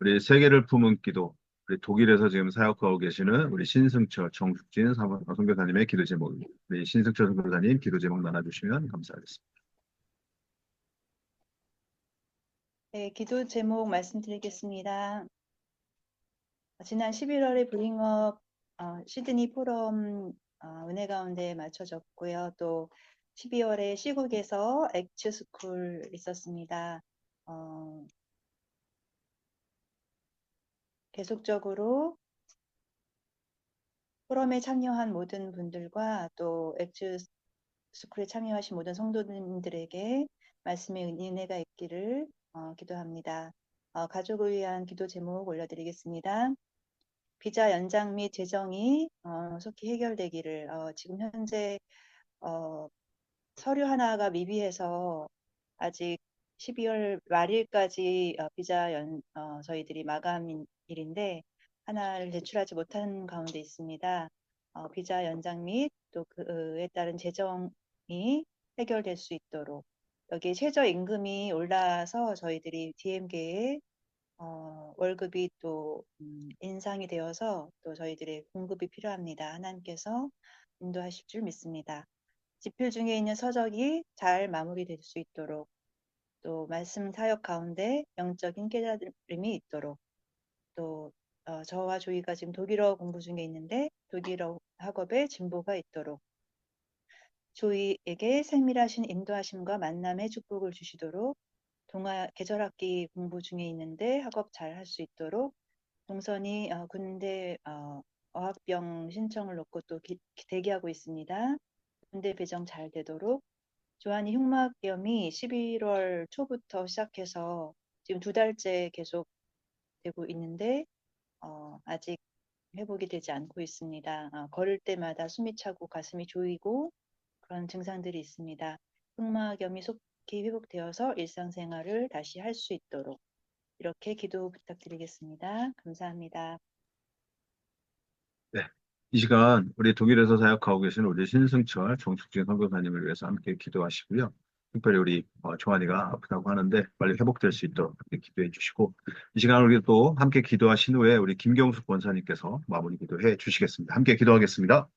우리 세계를 품은 기도, 우리 독일에서 지금 사역하고 계시는 우리 신승철, 정숙진 사모- 선교사님의 기도 제목입니다. 우리 신승철 선교사님 기도 제목 나눠주시면 감사하겠습니다. 네, 기도 제목 말씀드리겠습니다. 지난 11월에 브링업 어, 시드니 포럼 어, 은혜 가운데 맞춰졌고요. 또 12월에 시국에서 액츠 스쿨 있었습니다. 어, 계속적으로 포럼에 참여한 모든 분들과 또 액츠 스쿨에 참여하신 모든 성도님들에게 말씀의 은혜가 있기를 어, 기도합니다. 어, 가족을 위한 기도 제목 올려드리겠습니다. 비자 연장 및 재정이 어, 속히 해결되기를 어, 지금 현재 어, 서류 하나가 미비해서 아직 12월 말일까지 어, 비자 연, 어, 저희들이 마감일인데 하나를 제출하지 못한 가운데 있습니다. 어, 비자 연장 및 또 그에 따른 재정이 해결될 수 있도록 여기 최저 임금이 올라서 저희들이 DM계에 어, 월급이 또 음, 인상이 되어서 또 저희들의 공급이 필요합니다. 하나님께서 인도하실 줄 믿습니다. 지필 중에 있는 서적이 잘 마무리될 수 있도록 또 말씀 사역 가운데 영적인 깨달음이 있도록 또 어, 저와 조이가 지금 독일어 공부 중에 있는데 독일어 학업에 진보가 있도록 조이에게 생밀하신 인도하심과 만남의 축복을 주시도록 동아 계절학기 공부 중에 있는데 학업 잘 할 수 있도록 동선이 어, 군대 어, 어학병 신청을 놓고 또 기- 대기하고 있습니다. 군대 배정 잘 되도록 조한이 흉막염이 11월 초부터 시작해서 지금 두 달째 계속 되고 있는데 어, 아직 회복이 되지 않고 있습니다. 어, 걸을 때마다 숨이 차고 가슴이 조이고 그런 증상들이 있습니다. 흉막염이 속히 회복되어서 일상생활을 다시 할 수 있도록 이렇게 기도 부탁드리겠습니다. 감사합니다. 이 시간 우리 독일에서 사역하고 계시는 우리 신승철, 정숙진 선교사님을 위해서 함께 기도하시고요. 특별히 우리 어, 조한이가 아프다고 하는데 빨리 회복될 수 있도록 기도해 주시고 이 시간 우리 또 함께 기도하신 후에 우리 김경숙 권사님께서 마무리 기도해 주시겠습니다. 함께 기도하겠습니다.